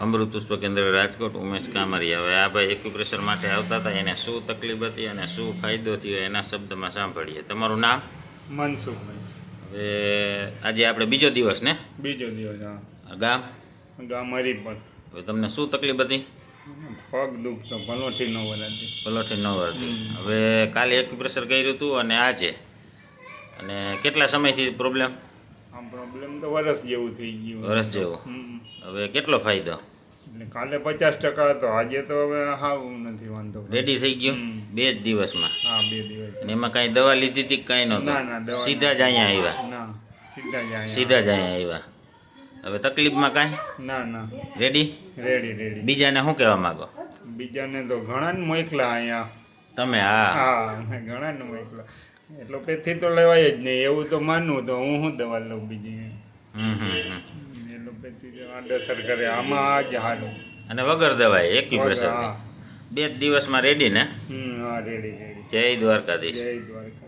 અમૃત પુષ્પ કેન્દ્ર રાજકોટ ઉમેશ કામરિયા હવે આ ભાઈ એક્યુપ્રેશર માટે આવતા હતા. એને શું તકલીફ હતી અને શું ફાયદો થયો એના શબ્દમાં સાંભળીએ. તમારું નામ? મનસુખભાઈ. હવે આજે આપણે બીજો દિવસ ને? બીજો દિવસ હા. ગામ? ગામ હરિપર હવે તમને શું તકલીફ હતી? પગ દુખતો પલોઠી ન વરાતી. પલોઠી ન વળતી હવે કાલે એક્યુપ્રેશર કર્યું હતું અને આજે. અને કેટલા સમયથી પ્રોબ્લેમ આ પ્રોબ્લેમ તો વરસ જેવું થઈ ગયું. વરસ જેવો. હવે કેટલો ફાયદો? એટલે કાલે પચાસ ટકા હતો આજે તો હવે હાવ નથી વાંધો. રેડી થઈ ગયું. બે જ દિવસમાં? હા બે દિવસ. અને એમાં કાંઈ દવા લીધી હતી કાંઈ નહોતું? ના, ના, દવા સીધા જ અહીંયા આવ્યા? ના સીધા જ અહીંયા. સીધા જ અહીંયા આવ્યા? હવે તકલીફમાં કાંઈ? ના ના. રેડી રેડી રેડી બીજાને શું કહેવા માંગો? બીજાને તો ઘણા ને મોકલા અહીંયા. તમે હા. હા ઘણા ને મોકલા. એટલો પેથી તો લેવાય જ નહીં. એવું તો માનવું તો હું શું દવા લઉં બીજી? હમ હમ હમ. એટલો પેથી આડઅસર કરે. આમાં જ હારું અને વગર દવાઈ એક્યુપ્રેશર બે જ દિવસમાં રેડી ને? હા રેડી રેડી જય દ્વારકાધીશ. જય દ્વારકા